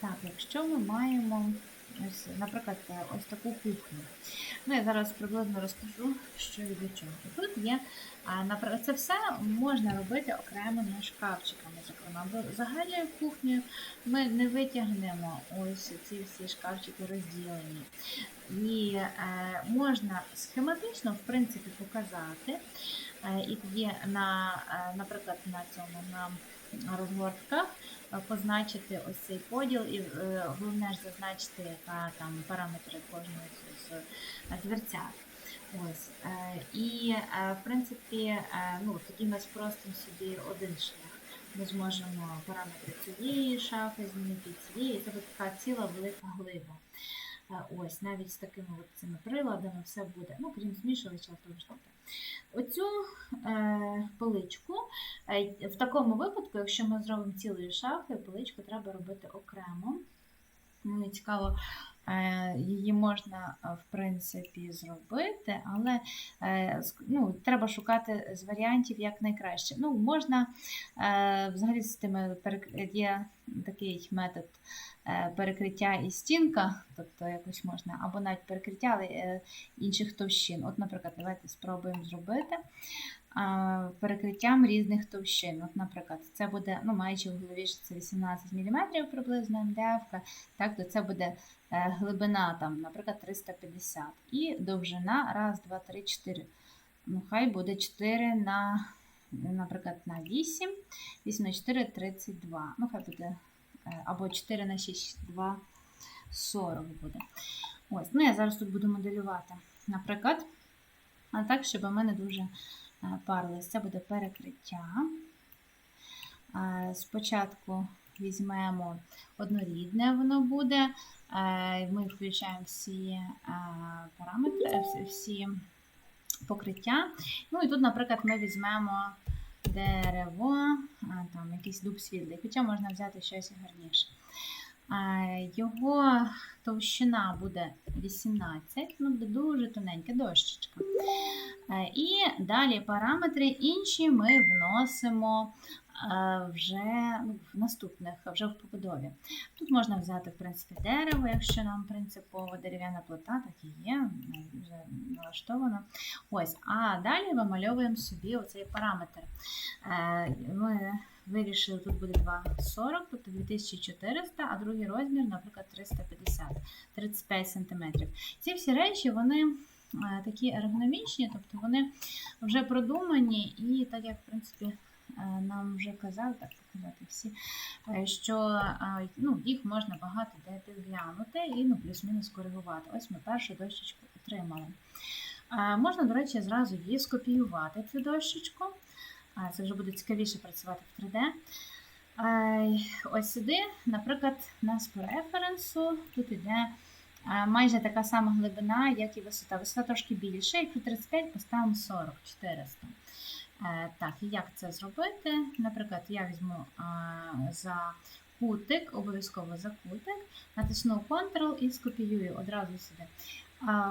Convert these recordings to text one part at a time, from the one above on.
Так, якщо ми маємо, ось, наприклад, е, ось таку кухню. Ну, я зараз приблизно розкажу, що до чого. Тут є, це все можна робити окремими шкафчиками, зокрема, бо загальною кухнею ми не витягнемо ось ці всі шкафчики розділені. І е, можна схематично, в принципі, показати. Е, і тоді, на, е, наприклад, на цьому на розгортках е, позначити ось цей поділ і е, головне ж зазначити, яка там параметри кожного з, з дверцят. Ось. е, І, в принципі, ну, тоді ми спростимо собі один шлях. Ми зможемо параметри цієї шафи змінити цієї. Це така ціла велика глиба. Ось, навіть з такими от цими приладами все буде, ну, крім змішувача, то що. Оцю е, поличку, е, в такому випадку, якщо ми зробимо цілою шафою, поличку треба робити окремо. Мені цікаво, її можна, е, в принципі, зробити, але е, ну, треба шукати з варіантів як найкраще. Ну, можна е, взагалі з тими є такий метод е, перекриття і стінка, тобто якось можна, або навіть перекриття але, е, інших товщин. От, наприклад, давайте спробуємо зробити перекриттям різних товщин. От, наприклад, це буде, ну, маючи в голові, що це 18 мм приблизно МДФ, так, то це буде е, глибина, там, наприклад, 350 і довжина 1, 2, 3, 4. Ну, хай буде 4 на, наприклад, на 8, 8 на 4 32. Ну, хай буде е, або 4 на 6, 2, 40 буде. Ось, ну я зараз тут буду моделювати, наприклад, а так, щоб ми не дуже парились. Це буде перекриття. Спочатку візьмемо однорідне, воно буде. Е, Ми включаємо всі е, параметри, всі покриття. Ну і тут, наприклад, ми візьмемо дерево, там якийсь дуб світлий, хоча можна взяти щось гарніше. Його товщина буде 18, ну буде дуже тоненька дощечка. Е, І далі параметри інші ми вносимо е, вже ну, в наступних, вже в побудові. Тут можна взяти, в принципі, дерево, якщо нам принципово дерев'яна плита, так і є, е, вже налаштовано. Ось, а далі вимальовуємо собі оцей параметр. Е, Ми вирішили, тут буде 2,40, тобто 2400, а другий розмір, наприклад, 350, 35 см. Ці всі речі, вони е, такі ергономічні, тобто вони вже продумані, і так як, в принципі, е, нам вже казали, так показати всі, е, що ну, їх можна багато де підглянути і ну, плюс-мінус коригувати. Ось ми першу дощечку отримали. Можна, до речі, зразу її скопіювати, цю дощечку. Це вже буде цікавіше працювати в 3D. Е, Ось сюди, наприклад, у нас по референсу тут іде е, майже така сама глибина, як і висота. Висота трошки більше, якщо 35, поставимо 40, 400. Е, Так, і як це зробити? Наприклад, я візьму за кутик, обов'язково за кутик, натисну Ctrl і скопіюю одразу сюди.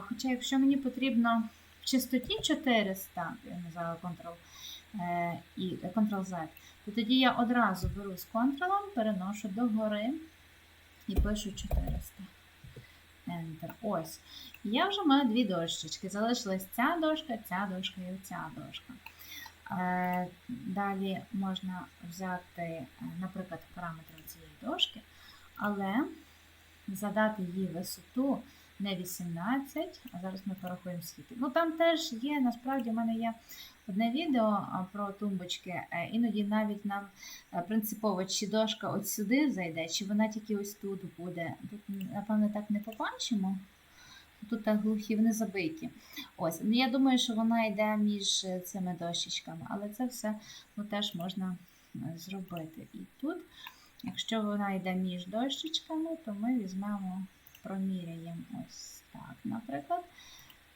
Хоча, якщо мені потрібно в чистоті 400, я нажала Ctrl і Ctrl-Z, то тоді я одразу беру з Ctrl, переношу догори і пишу 400. Enter. Ось. Я вже маю дві дощечки. Залишилась ця дошка, ця дошка і ця дошка. Е, Далі можна взяти, е, наприклад, параметри цієї дошки, але задати їй висоту не 18, а зараз ми порахуємо скільки. Ну там теж є, насправді в мене є одне відео про тумбочки. Е, Іноді навіть нам е, принципово, чи дошка от сюди зайде, чи вона тільки ось тут буде. Тут, напевно, так не побачимо. Тут так глухі, вони забиті. Ось, ну, я думаю, що вона йде між е, цими дощечками, але це все ну, теж можна зробити. І тут, якщо вона йде між дощечками, то ми візьмемо, проміряємо ось так, наприклад.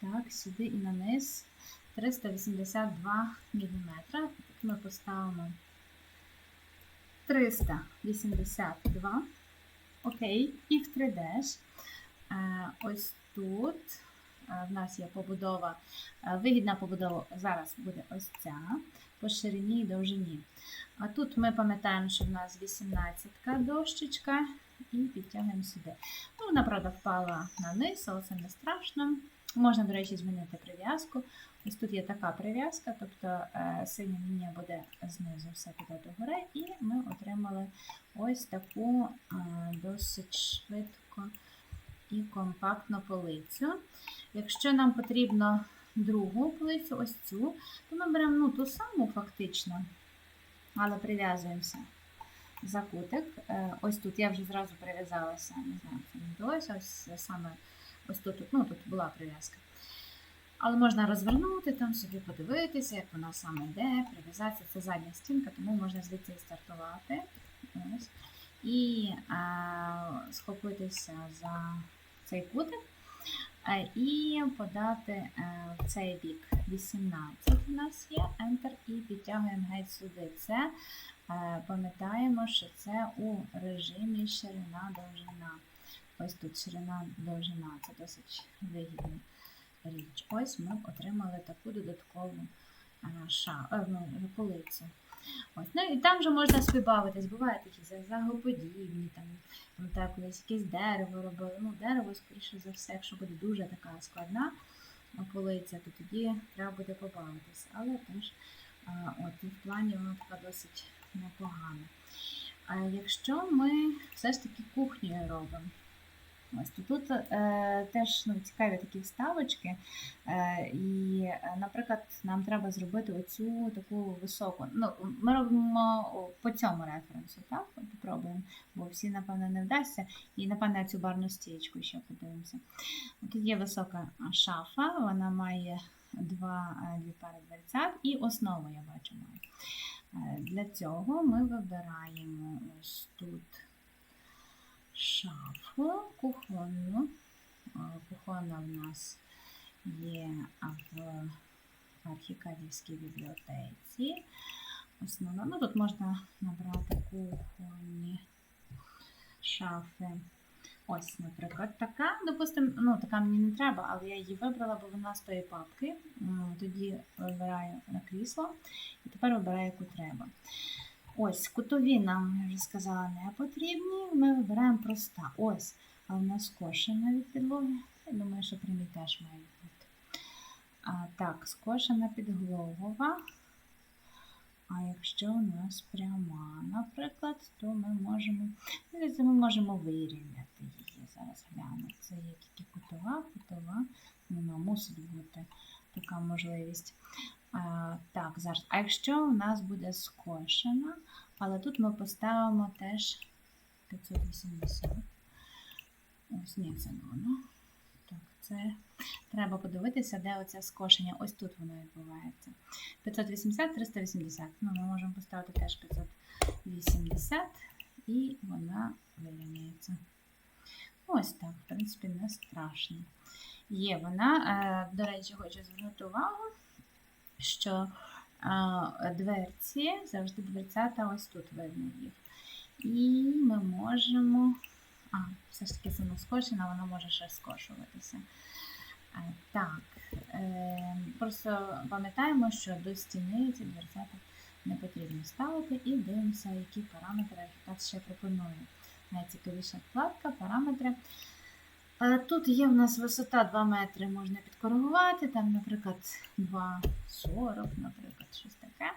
Так, сюди і на низ 382 мм. Ми поставимо 382. Окей, і в 3D ж. Е, Ось тут е, в нас є побудова, е, вигідна побудова зараз буде ось ця по ширині і довжині. А тут ми пам'ятаємо, що в нас 18 дощечка, і підтягуємо сюди. Ну, вона, правда, впала на низ, але це не страшно. Можна, до речі, змінити прив'язку. Ось тут є така прив'язка, тобто е, синя лінія буде знизу, все піде до гори, і ми отримали ось таку е, досить швидко і компактну полицю. Якщо нам потрібно другу полицю, ось цю, то ми беремо ну, ту саму фактично, але прив'язуємося за кутик. Е, Ось тут я вже зразу прив'язалася, не знаю, це не вдалося, ось саме ось тут, ну, тут була прив'язка. Але можна розвернути там, собі подивитися, як вона саме йде, прив'язатися. Це задня стінка, тому можна звідси стартувати. Ось. І а, схопитися за цей кутик е, і подати е, в цей бік 18 у нас є Enter і підтягуємо геть сюди. Це е, пам'ятаємо, що це у режимі ширина довжина. Ось тут ширина довжина, це досить вигідна річ. Ось ми отримали таку додаткову ша, е, ну, полицю. Ось. Ну і там вже можна собі бавитись, бувають такі загоподібні, там, пам'ятаю, колись якесь дерево робили. Ну, дерево, скоріше за все, якщо буде дуже така складна полиця, то тоді треба буде побавитись. Але теж от, в плані вона така досить непогана. А якщо ми все ж таки кухнею робимо, Ось то тут е, теж ну, цікаві такі вставочки. Е, і, е, наприклад, нам треба зробити оцю таку високу. Ну, Ми робимо по цьому референсу, так? Попробуємо, бо всі, напевно, не вдасться. І, напевно, цю барну стічку ще подивимося. Тут є висока шафа, вона має два, е, дві пари дверцят і основу, я бачу, має. Е, Для цього ми вибираємо ось тут шафу кухонну. Е, Кухонна в нас є в архікадівській бібліотеці. Основна, ну тут можна набрати кухонні шафи. Ось, наприклад, така. Допустимо, ну така мені не треба, але я її вибрала, бо вона з тої папки. Тоді вибираю на крісло і тепер вибираю, яку треба. Ось, кутові нам, я вже сказала, не потрібні. Ми вибираємо проста. Ось, а в нас скошена від підлоги. Я думаю, що прямі теж мають бути. А, так, скошена підлогова. А якщо у нас пряма, наприклад, то ми можемо, ми можемо вирівняти її. Зараз гляну. Це є тільки кутова, кутова. Вона мусить бути така можливість. А, так, зараз. А якщо у нас буде скошена, але тут ми поставимо теж 580. Ось, ні, це не воно. Так, це треба подивитися, де оце скошення. Ось тут воно відбувається. 580, 380. Ну, ми можемо поставити теж 580 і вона вирівняється. Ось так, в принципі, не страшно. Є вона, е, до речі, хочу звернути увагу, що е, дверці, завжди дверцята ось тут видно їх. І ми можемо. А, все ж таки не скошена, вона може ще скошуватися. Е, Так, просто пам'ятаємо, що до стіни ці дверцята не потрібно ставити і дивимося, які параметри архітект ще пропонує. Найцікавіша вкладка, параметри. Е, Тут є в нас висота 2 метри, можна підкоригувати, там, наприклад, 2,40, наприклад, щось таке.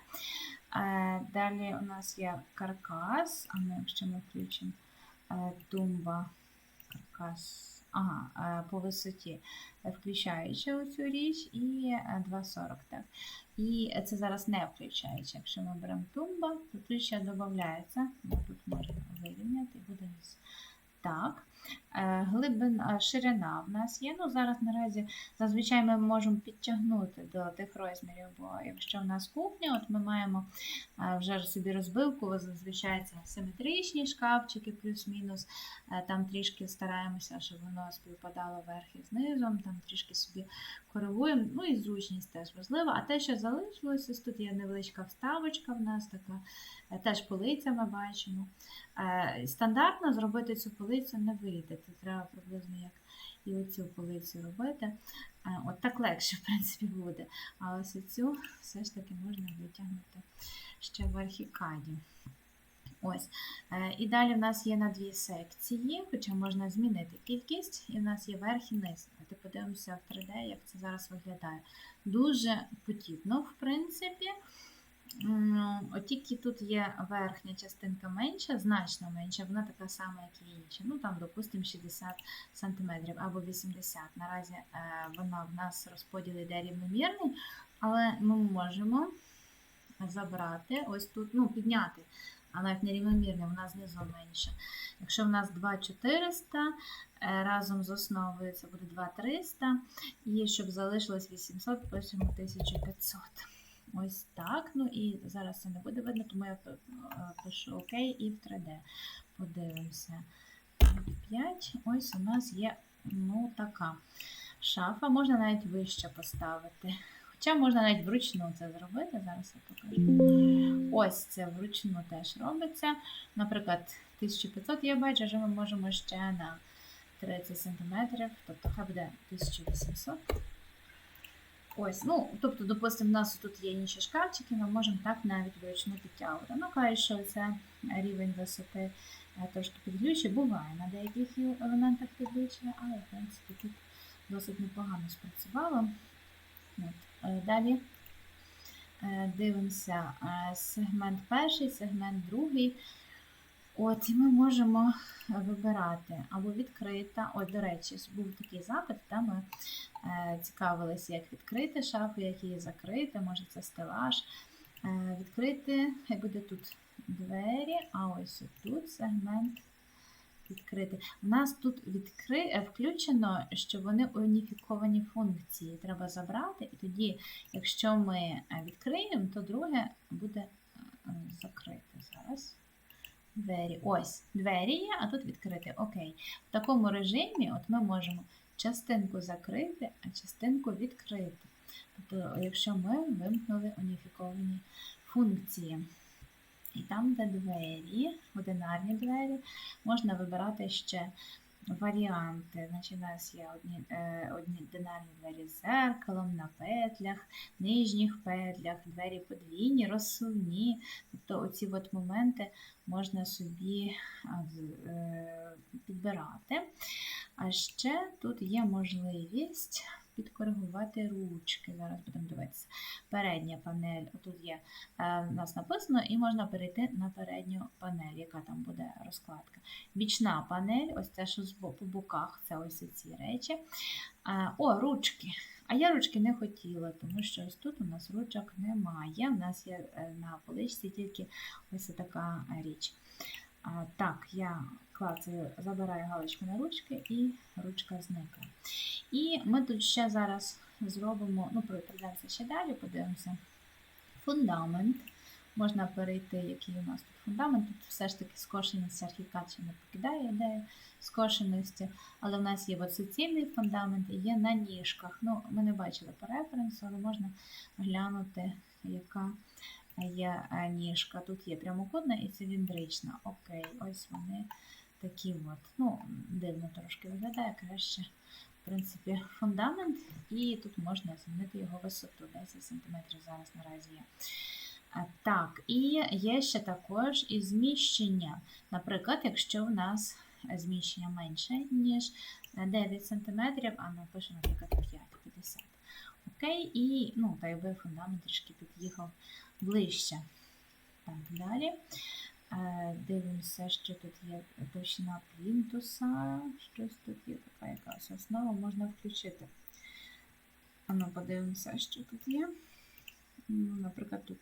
Е, Далі у нас є каркас, а ми, якщо ми включимо е, тумба, каркас, ага, по висоті, включаючи оцю річ, і е, 2,40. так. І це зараз не включаючи. Якщо ми беремо тумба, то тут ще додається, тут можна вирівняти буде ось так. Е, Глибина, ширина в нас є. Ну, зараз наразі зазвичай ми можемо підтягнути до тих розмірів, бо якщо в нас кухня, от ми маємо е, вже собі розбивку, зазвичай це симетричні шкафчики, плюс-мінус. Е, Там трішки стараємося, щоб воно співпадало верх і знизом, там трішки собі коригуємо. Ну і зручність теж важлива. А те, що залишилося, тут є невеличка вставочка в нас, така е, теж полиця ми бачимо. Е, Стандартно зробити цю полицю не вийде. Це треба приблизно як і оцю полицю робити. От так легше, в принципі, буде. А ось цю все ж таки можна витягнути ще в архікаді. Ось. Е, І далі в нас є на дві секції, хоча можна змінити кількість, і в нас є верх і низ. Давайте подивимося в 3D, як це зараз виглядає. Дуже подібно, в принципі. От тільки тут є верхня частинка менша, значно менша, вона така сама, як і інші. Ну там, допустимо, 60 см або 80 Наразі е, вона в нас розподіл йде рівномірний, але ми можемо забрати ось тут, ну, підняти, а навіть нерівномірний, вона знизу менша. Якщо в нас 2400, е, разом з основою це буде 2300, і щоб залишилось 800, пишемо 1500. Ось так. Ну і зараз це не буде видно, тому я е, пишу ОК і в 3D. Подивимося. 5. Ось у нас є ну, така шафа. Можна навіть вище поставити. Хоча можна навіть вручну це зробити. Зараз я покажу. Ось це вручну теж робиться. Наприклад, 1500 я бачу, що ми можемо ще на 30 см, тобто хай буде 1800. Ось, ну, тобто, допустимо, в нас тут є інші шкафчики, ми можемо так навіть вручну підтягувати. Ну, кажуть, що це рівень висоти е, трошки підглючує. Буває на деяких елементах підглючує, але в принципі тут досить непогано спрацювало. От. е, Далі е, дивимося сегмент перший, сегмент другий. От, і ми можемо вибирати або відкрита. От, до речі, був такий запит, де ми е, цікавилися, як відкрити шафу, як її закрити, може це стелаж. Е, відкрити, хай буде тут двері, а ось тут сегмент відкрити. У нас тут відкри... е, включено, що вони уніфіковані функції. Треба забрати, і тоді, якщо ми відкриємо, то друге буде закрите зараз. Двері. Ось, двері є, а тут відкрити. Окей. В такому режимі от ми можемо частинку закрити, а частинку відкрити. Тобто, якщо ми вимкнули уніфіковані функції. І там, де двері, одинарні двері, можна вибирати ще варіанти. Значить, у нас є одні, е, одні двері з зеркалом, на петлях, нижніх петлях, двері подвійні, розсувні. Тобто оці от моменти можна собі е, підбирати. А ще тут є можливість підкоригувати ручки. Зараз будемо дивитися. Передня панель, тут є е, у нас написано, і можна перейти на передню панель, яка там буде розкладка. Бічна панель, ось це, що по боках, це ось ці речі. Е, О, ручки. А я ручки не хотіла, тому що ось тут у нас ручок немає. У нас є е, на поличці тільки ось така річ. Так, я клацаю, забираю галочку на ручки і ручка зникла. І ми тут ще зараз зробимо, ну, пройдемося ще далі, подивимося. Фундамент. Можна перейти, який у нас тут фундамент. Тут все ж таки скошеність ще не покидає ідею скошеності, але в нас є от суцільний фундамент і є на ніжках. Ну, ми не бачили по референсу, але можна глянути, яка є е, ніжка. Тут є прямокутна і циліндрична. Окей, ось вони такі от. Ну, дивно трошки виглядає краще. В принципі, фундамент, і тут можна змінити його висоту. 10 см зараз наразі є. Так, і є ще також і зміщення. Наприклад, якщо в нас зміщення менше, ніж 9 см, а напишемо, наприклад, 5-50. Окей, і ну, та якби фундамент трішки під'їхав ближче. Так, далі. Е, Дивимося, що тут є товщина плінтуса. Щось тут є така якась основа, можна включити. А ну, подивимося, що тут є. Ну, Наприклад, тут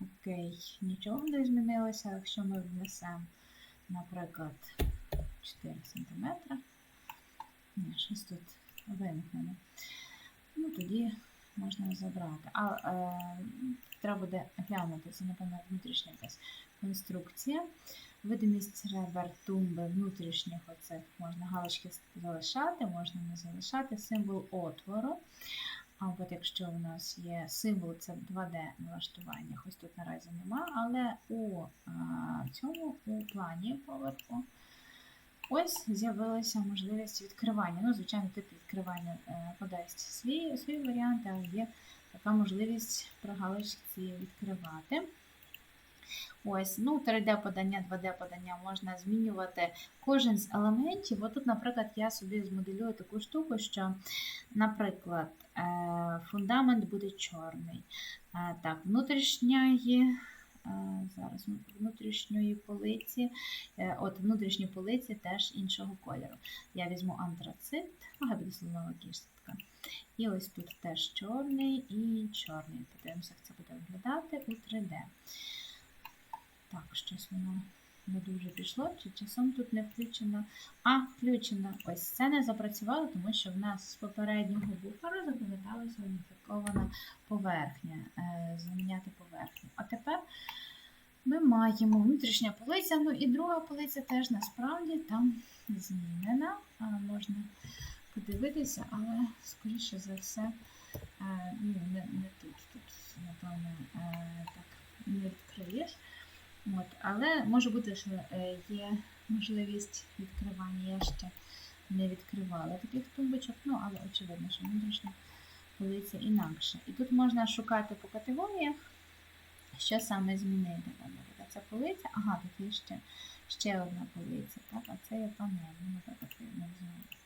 окей, нічого не змінилося. Якщо ми внесемо, наприклад, 4 см. Щось тут вимкнено. Ну, тоді можна забрати. А е, треба буде глянути, це, напевно, внутрішня якась конструкція. Видимість ребер тумби внутрішніх оцих можна галочки залишати, можна не залишати. Символ отвору. А от якщо у нас є символ, це 2D налаштування, ось тут наразі нема, але у а, цьому у плані поверху ось з'явилася можливість відкривання. Ну, звичайно, тип відкривання е, подасть свій, свій варіант, але є така можливість при галочці відкривати. Ось, ну, 3D подання, 2D подання можна змінювати кожен з елементів. Отут, наприклад, я собі змоделюю таку штуку, що, наприклад, е, фундамент буде чорний. Е, Так, внутрішньої, е, зараз внутрішньої полиці, е, от внутрішні полиці теж іншого кольору. Я візьму антрацит, ага, буде слонова кістка. І ось тут теж чорний і чорний. Подивимося, як це буде виглядати у 3D. Так, щось воно не дуже пішло, чи часом тут не включено. А, включено. Ось це не запрацювало, тому що в нас з попереднього буферу запам'яталася уніфікована поверхня, е, заміняти поверхню. А тепер ми маємо внутрішня полиця, ну і друга полиця теж насправді там змінена. Можна подивитися, але скоріше за все, е, ну, не, не тут. Тут, напевно, е, так не відкриєш. От, але може бути, що е, є можливість відкривання. Я ще не відкривала таких тумбочок, ну але очевидно, що внутрішня полиця інакше. І тут можна шукати по категоріях, що саме змінити. Ця полиця, ага, тут є ще, ще одна полиця, так, а це є панель. Ну, я не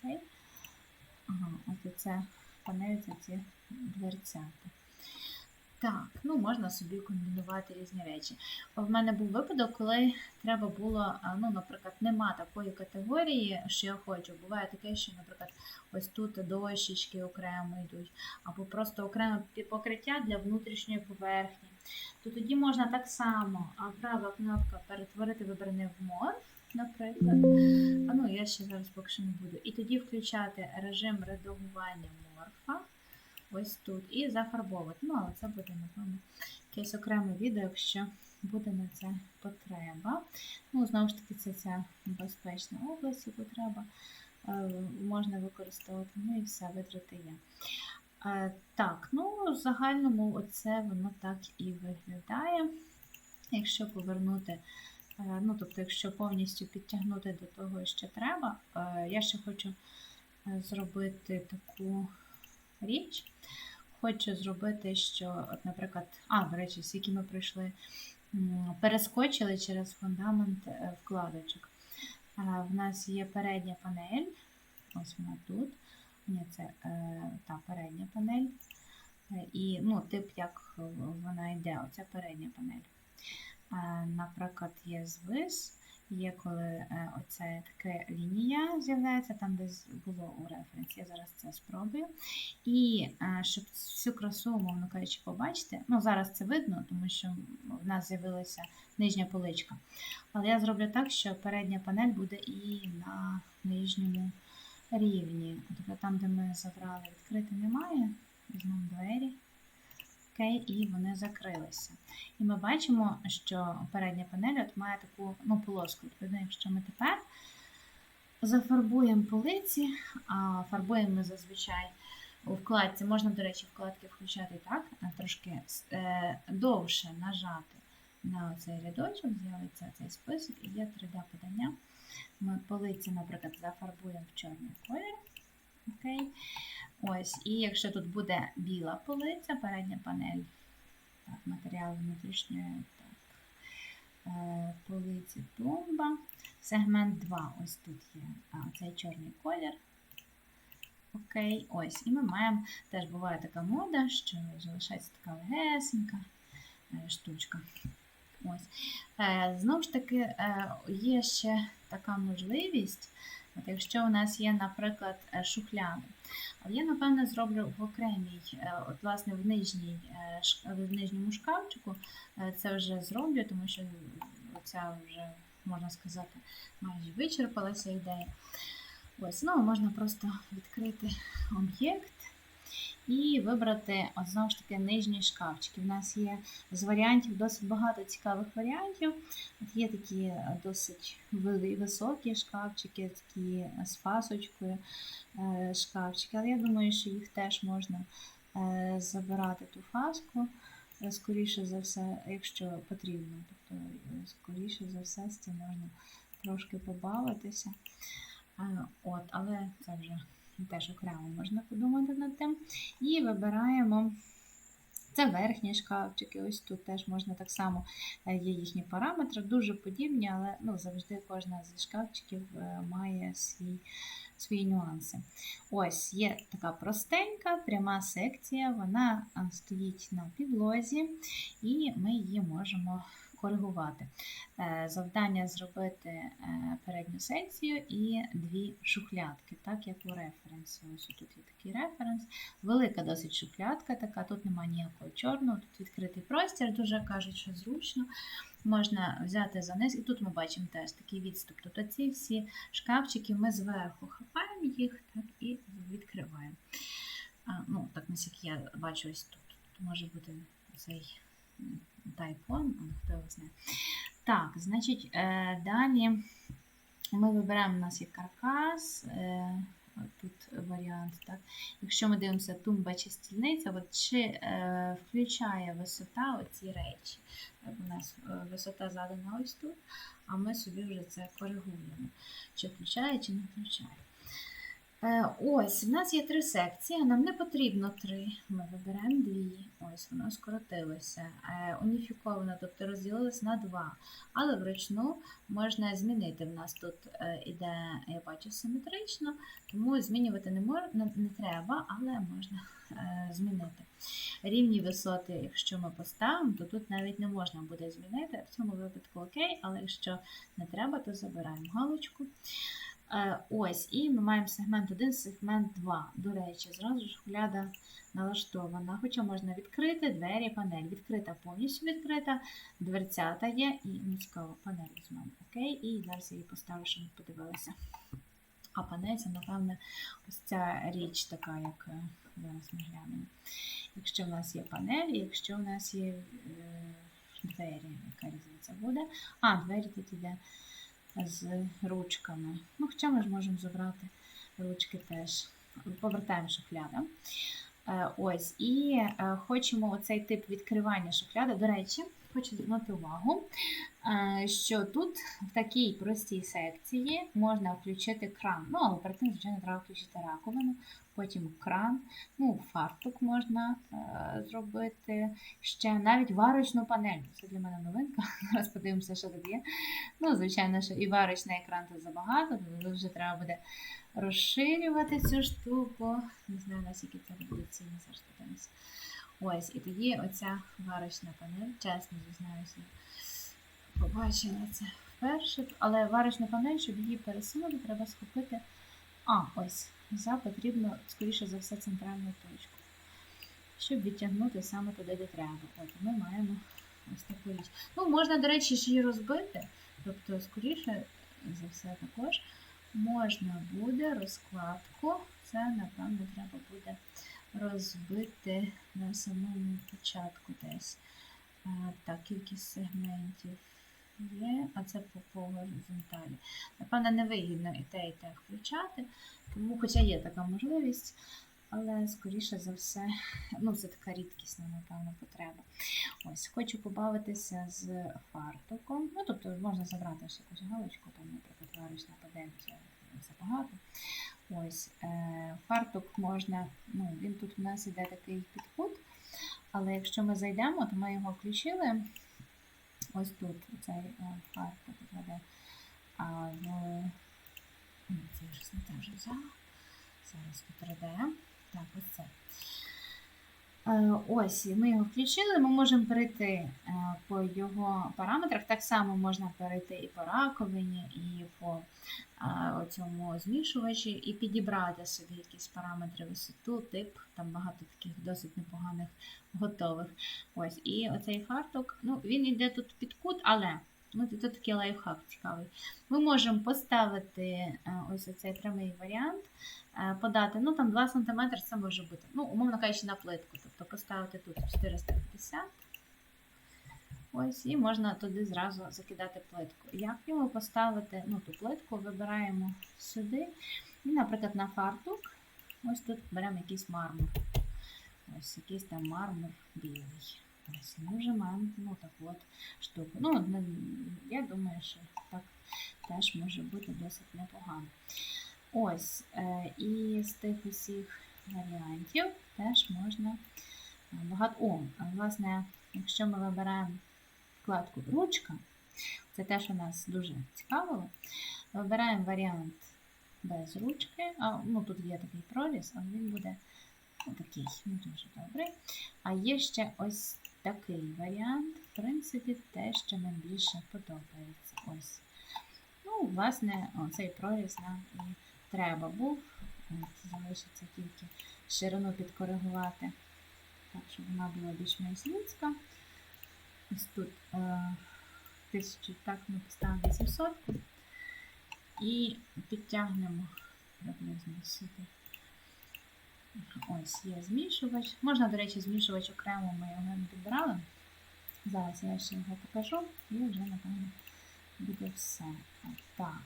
знаю. Ага, от це панель це ці дверцята. Так, ну можна собі комбінувати різні речі. В мене був випадок, коли треба було, ну, наприклад, нема такої категорії, що я хочу. Буває таке, що, наприклад, ось тут дощечки окремо йдуть, або просто окреме покриття для внутрішньої поверхні. То тоді можна так само, права кнопка перетворити вибране в морф, наприклад. А ну я ще зараз поки що не буду. І тоді включати режим редагування морфа. Ось тут і зафарбовувати. Ну, але це буде, напевно, якесь окреме відео, якщо буде на це потреба. Ну, знову ж таки, це ця безпечна область, яку треба е, можна використовувати. Ну і все, витрати є. Е, так, ну, в загальному оце воно так і виглядає. Якщо повернути, е, ну, тобто, якщо повністю підтягнути до того, що треба, я ще хочу зробити таку річ. Хочу зробити, що, от, наприклад, а, до речі, скільки ми пройшли, перескочили через фундамент е, вкладочок. А, В нас є передня панель, ось вона тут. Ні, це е, та передня панель. Е, І ну, тип, як вона йде, оця передня панель. Е, Наприклад, є звис, є коли е, оця така лінія з'являється, там десь було у референсі. Я зараз це спробую. І е, щоб всю красу, умовно кажучи, побачити, ну зараз це видно, тому що в нас з'явилася нижня поличка. Але я зроблю так, що передня панель буде і на нижньому рівні. Тобто там, де ми забрали, відкрити немає. Візьмемо двері. Окей, і вони закрилися. І ми бачимо, що передня панель от має таку ну, полоску. Якщо ми тепер зафарбуємо полиці, а фарбуємо ми зазвичай у вкладці, можна, до речі, вкладки включати так, трошки е, довше нажати на цей рядочок, з'явиться цей список і є 3D-подання. Ми полиці, наприклад, зафарбуємо в чорний колір. Окей. Ось, і якщо тут буде біла полиця, передня панель, так, матеріал внутрішньої так, е, полиці тумба. Сегмент 2, ось тут є а, цей чорний колір. Окей, ось. І ми маємо, теж буває така мода, що залишається така легесенька е, штучка. Ось. Е, Знову ж таки, є ще така можливість, от якщо у нас є, наприклад, шухляди. Я, напевно, зроблю в окремій, е, от, власне, в, нижній, е, в нижньому шкафчику е, це вже зроблю, тому що ця вже, можна сказати, майже вичерпалася ідея. Ось, ну, можна просто відкрити об'єкт і вибрати, знову ж таки, нижні шкафчики. У нас є з варіантів досить багато цікавих варіантів. От є такі е, досить високі шкафчики, такі з фасочкою е, шкафчики, але я думаю, що їх теж можна е, забирати ту фаску, е, скоріше за все, якщо потрібно. Тобто, е, скоріше за все, з цим можна трошки побавитися. Е, От, але це вже теж окремо можна подумати над тим. І вибираємо Це верхні шкафчики, ось тут теж можна так само е, є їхні параметри, дуже подібні, але ну, завжди кожна зі шкафчиків е, має свій, свої нюанси. Ось є така простенька, пряма секція, вона стоїть на підлозі, і ми її можемо коригувати. Е, Завдання зробити е, передню секцію і дві шухлядки, так як у референсі. Ось тут є такий референс. Велика досить шухлядка, така, тут немає ніякого чорного, тут відкритий простір, дуже кажуть, що зручно. Можна взяти за низ, і тут ми бачимо теж такий відступ. Тобто ці всі шкафчики ми зверху хапаємо їх так, і відкриваємо. А, ну, Так, наскільки я бачу ось тут. Тут може бути цей тайфон, хто його знає. Так, значить, е, далі ми вибираємо, у нас є каркас. Е, Тут варіант, так. Якщо ми дивимося тумба чи стільниця, от чи е, включає висота оці речі. У нас е, висота задана ось тут, а ми собі вже це коригуємо. Чи включає, чи не включає. Е, ось, в нас є три секції, а нам не потрібно три. Ми вибираємо дві. Ось, воно скоротилося. Е, уніфіковано, тобто розділилось на два. Але вручну можна змінити. В нас тут е, іде, я бачу, симетрично, тому змінювати не, мож, не, треба, але можна змінити. Рівні висоти, якщо ми поставимо, то тут навіть не можна буде змінити. В цьому випадку окей, але якщо не треба, то забираємо галочку. Е, Ось, і ми маємо сегмент 1, сегмент 2. До речі, зразу ж шухляда налаштована. Хоча можна відкрити двері, панель. Відкрита, повністю відкрита, дверцята є і ну, панель візьмемо. Окей, і зараз я її поставлю, щоб ми подивилися. А панель це, напевне, ось ця річ така, як е, зараз ми глянемо. Якщо в нас є панель, якщо в нас є е, двері, яка різниця буде. А, двері тут іде з ручками. Ну, хоча ми ж можемо забрати ручки теж. Повертаємо шухляда. Е, Ось, і е, хочемо оцей тип відкривання шухляди. До речі, хочу звернути увагу, е, що тут в такій простій секції можна включити кран. Ну, але перед тим, звичайно, треба включити раковину, потім кран, ну, фартук можна зробити, ще навіть варочну панель. Це для мене новинка. Зараз подивимося, що тут є. Ну, звичайно, що і варочний екран тут забагато, тут вже треба буде розширювати цю штуку. Не знаю, наскільки це буде цінно, зараз подивимося. Ось, і тоді оця варочна панель, чесно зізнаюся, побачила це вперше. Але варочна панель, щоб її пересунути, треба схопити. А, ось, за потрібно, скоріше за все, центральну точку. Щоб відтягнути саме туди, де треба. От, ми маємо ось таку річ. Ну, можна, до речі, ж її розбити. Тобто, скоріше за все, також можна буде розкладку. Це, напевно, треба буде розбити на самому початку десь. Так, кількість сегментів є, а це по, по горизонталі. Напевно, невигідно і те, і те включати, тому, хоча є така можливість, але, скоріше за все, ну, це така рідкісна, напевно, потреба. Ось, хочу побавитися з фартуком. Ну, тобто можна забрати ще якусь галочку, там, наприклад, варочна падель, це забагато. Ось, е, фартук можна, ну, він тут у нас іде такий підход, але якщо ми зайдемо, то ми його включили. Ось тут цей е, фартук веде. А в ну, це вже не те взяла. Зараз по 3D. Так, ось це. Е, Ось, ми його включили, ми можемо перейти е, по його параметрах. Так само можна перейти і по раковині, і по е, цьому змішувачі, і підібрати собі якісь параметри висоту, тип, там багато таких досить непоганих готових. Ось, І оцей фартук, ну, він йде тут під кут, але тут такий лайфхак цікавий. Ми можемо поставити ось цей прямий варіант. Подати, ну там 2 см це може бути, ну, умовно кажучи, на плитку. Тобто поставити тут 450. Ось, і можна туди зразу закидати плитку. Як його поставити? Ну, ту плитку вибираємо сюди. І, наприклад, на фартук. Ось тут беремо якийсь мармур. Ось якийсь там мармур білий. Ми вже маємо ну, таку от штуку. Ну, я думаю, що так теж може бути досить непогано. Ось, е, і з тих усіх варіантів теж можна багато. О, власне, якщо ми вибираємо вкладку ручка, це те, що нас дуже цікавило. Вибираємо варіант без ручки. А, ну, тут є такий проріз, але він буде ну, такий, не дуже добрий. А є ще ось такий варіант. В принципі, те, що нам більше подобається. Ось. Ну, власне, цей проріз нам і треба був. Залишиться тільки ширину підкоригувати, так, щоб вона була більш-менш людська. Ось тут е, 1000, так, ми поставимо 800 і підтягнемо приблизно сюди. Ось є змішувач. Можна, до речі, змішувач окремо ми його не підбирали. Зараз я ще його покажу і вже, напевно, буде все. Так.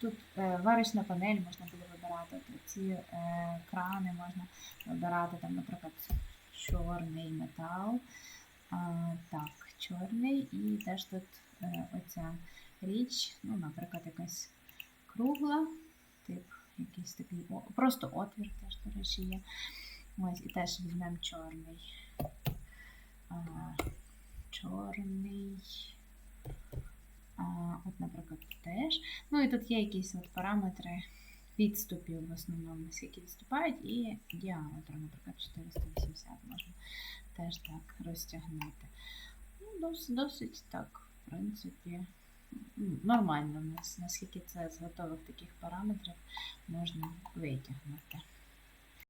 Тут е, варочна панель можна було вибирати. Ці е, крани можна вибирати, там, наприклад, чорний метал. Так, чорний і теж тут е, оця річ, ну, наприклад, якась кругла, тип якийсь такий, просто отвір теж, до речі, є. Ось, і теж візьмемо чорний. А, чорний. А, от, наприклад, теж. Ну і тут є якісь от параметри відступів в основному, скільки відступають, і діаметр, наприклад, 480 можна теж так розтягнути. Ну, досить, досить так, в принципі, нормально у нас, наскільки це з готових таких параметрів можна витягнути.